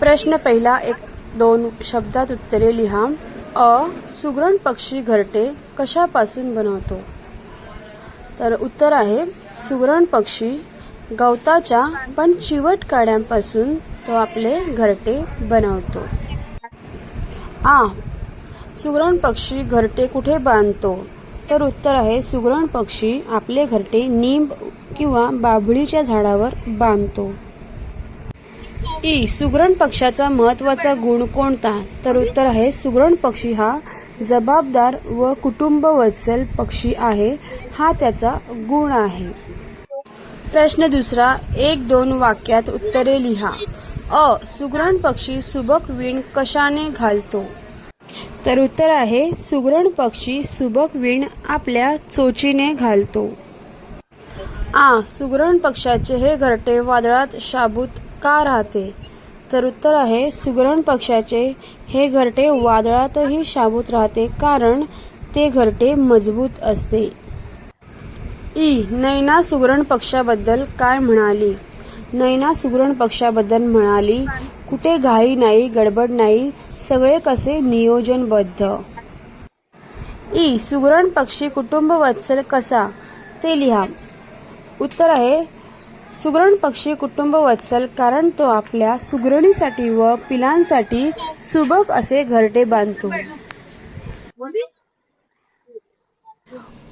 प्रश्न पहिला एक दोन शब्दात उत्तरे लिहा. अ सुगरण पक्षी घरटे कशापासून बनवतो? तर उत्तर आहे सुगरण पक्षी गवताच्या पण चिवट काड्यांपासून तो आपले घरटे बनवतो. आ सुगरण पक्षी घरटे कुठे बांधतो? तर उत्तर आहे सुगरण पक्षी आपले घरटे निंब किंवा बाभळीच्या झाडावर बांधतो. ई सुगरण पक्षाचा महत्त्वाचा गुण कोणता? तर उत्तर आहे सुगरण पक्षी हा जबाबदार व कुटुंब वत्सल पक्षी आहे. हा त्याचा गुण आहे. प्रश्न दुसरा एक दोन वाक्यात उत्तरे लिहा. अ सुगरण पक्षी सुबक विण कशाने घालतो? तर उत्तर आहे सुगरण पक्षी सुबक विण आपल्या चोचीने घालतो. आ सुगरण पक्षाचे हे घरटे वादळात शाबूत का राहते? तर उत्तर आहे सुगरण पक्षाचे हे घरटे वादळातही शाबूत राहते कारण ते घरटे मजबूत असते. ई. नैना सुगरण पक्षाबद्दल काय म्हणाली? नैना सुगरण पक्षाबद्दल म्हणाली कुठे घाई नाही गडबड नाही सगळे कसे नियोजनबद्ध? ई. सुगरण पक्षी कुटुंब वत्सल कसा? ते लिहा. उत्तर आहे सुगरण पक्षी कुटुंब वत्सल कारण तो आपल्या सुगरणीसाठी व पिलांसाठी सुबक असे घरटे बांधतो.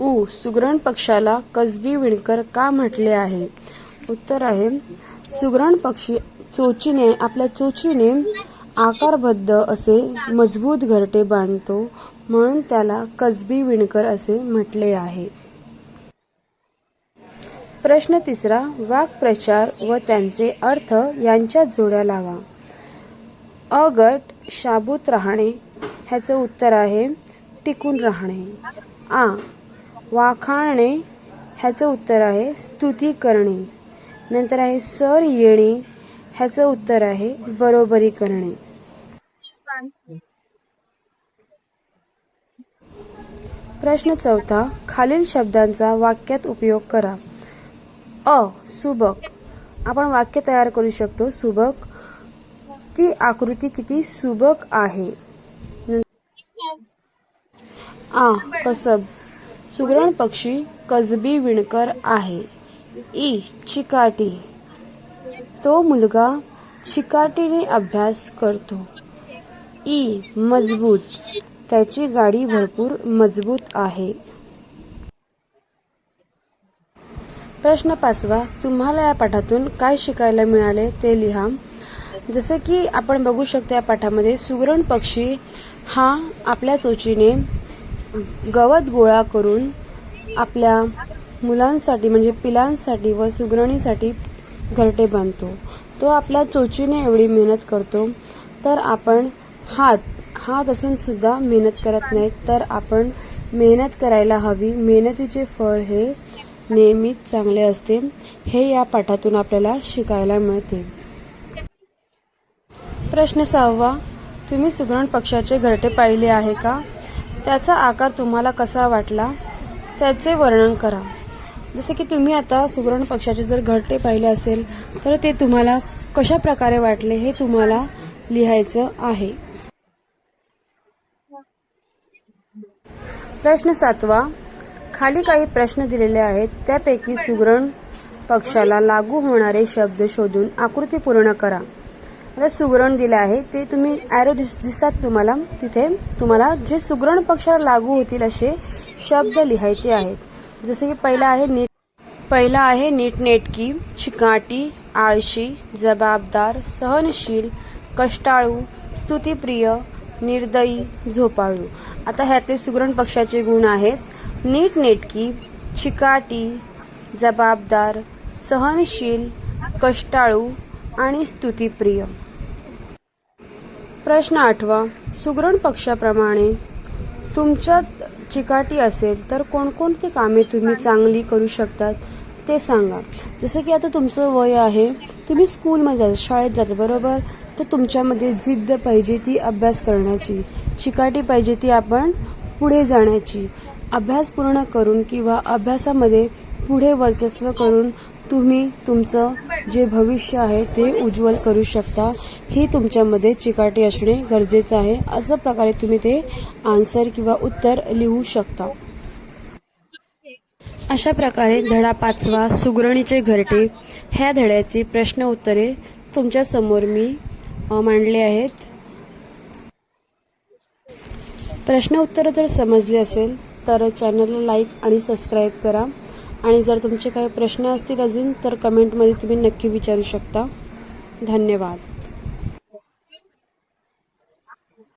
उ सुगरण पक्षाला कसबी विणकर का म्हटले आहे? उत्तर आहे सुगरण पक्षी चोचीने आपल्या चोचीने आकारबद्ध असे मजबूत घरटे बांधतो म्हणून त्याला कसबी विणकर असे म्हटले आहे. प्रश्न तिसरा वाक्प्रचार व त्यांचे अर्थ यांच्या जोड्या लावा. अ गट शाबूत राहणे ह्याचं उत्तर आहे टिकून राहणे. आ वाखाणणे ह्याचं उत्तर आहे स्तुती करणे. नंतर आहे सर येणे ह्याचं उत्तर आहे बरोबरी करणे. प्रश्न चौथा खालील शब्दांचा वाक्यात उपयोग करा. अ सुबक. आपण वाक्य तयार करू शकतो सुबक. ती आकृती किती सुबक आहे? आ कसब. सुगरण पक्षी कसबी विणकर आहे. ई चिकाटी. तो मुलगा चिकाटीने अभ्यास करतो. ई मजबूत. त्याची गाडी भरपूर मजबूत आहे. प्रश्न पाचवा तुम्हाला या पाठातून काय शिकायला मिळाले ते लिहा. जसे की आपण बघू शकतो या पाठामध्ये सुगरण पक्षी हा आपल्या चोचीने गवत गोळा करून आपल्या मुलांसाठी म्हणजे पिलांसाठी व सुगरणीसाठी घरटे बांधतो. तो आपल्या चोचीने एवढी मेहनत करतो तर आपण हात हात असून सुद्धा मेहनत करत नाहीत तर आपण मेहनत करायला हवी. मेहनतीचे फळ हे नेहमीच चांगले असते. हे या पाठातून आपल्याला शिकायला मिळते. प्रश्न सहावा. तुम्ही सुगरण पक्षाचे घरटे पाहिले आहे का? त्याचा आकार तुम्हाला कसा वाटला? त्याचे वर्णन करा. जसे की तुम्ही आता सुगरण पक्षाचे जर घरटे पाहिले असेल तर ते तुम्हाला कशा प्रकारे वाटले हे तुम्हाला लिहायचं आहे. प्रश्न सातवा. खाली काही प्रश्न दिलेले आहेत. त्यापैकी सुगरण पक्षाला लागू होणारे शब्द शोधून आकृती पूर्ण करा. आता सुगरण दिले आहे. ते तुम्ही ॲरो दिस दिसतात तुम्हाला. तिथे तुम्हाला जे सुगरण पक्षाला लागू होतील असे शब्द लिहायचे आहेत. जसे की पहिला आहे नीट पहिला आहे नीटनेटकी चिकाटी आळशी जबाबदार सहनशील कष्टाळू स्तुतीप्रिय निर्दयी झोपाळू. आता ह्यातले सुगरण पक्षाचे गुण आहेत. नीटनेटकी चिकाटी जबाबदार सहनशील कष्टाळू आणि स्तुतीप्रिय. प्रश्न आठवा. सुगरण पक्षाप्रमाणे तुमच्यात चिकाटी असेल तर कोणकोणती कामे तुम्ही चांगली करू शकतात ते सांगा. जसं की आता तुमचं वय आहे. तुम्ही स्कूलमध्ये शाळेत जाता बरोबर? तर तुमच्यामध्ये जिद्द पाहिजे ती अभ्यास करण्याची. चिकाटी पाहिजे ती आपण पुढे जाण्याची. अभ्यास पूर्ण करून किंवा अभ्यासामध्ये पुढे वर्चस्व करून तुम्ही तुमचं जे भविष्य आहे ते उज्ज्वल करू शकता. ही तुमच्यामध्ये चिकाटी असणे गरजेचं आहे. असं प्रकारे तुम्ही ते आन्सर किंवा उत्तर लिहू शकता. अशा प्रकारे धडा पाचवा सुगरणीचे घरटे ह्या धड्याची प्रश्न उत्तरे तुमच्यासमोर मी मांडले आहेत. प्रश्न उत्तरं जर समजली असेल तर चॅनलला लाईक आणि सबस्क्राईब करा. आणि जर तुमचे काही प्रश्न असतील अजून तर कमेंटमध्ये तुम्ही नक्की विचारू शकता. धन्यवाद.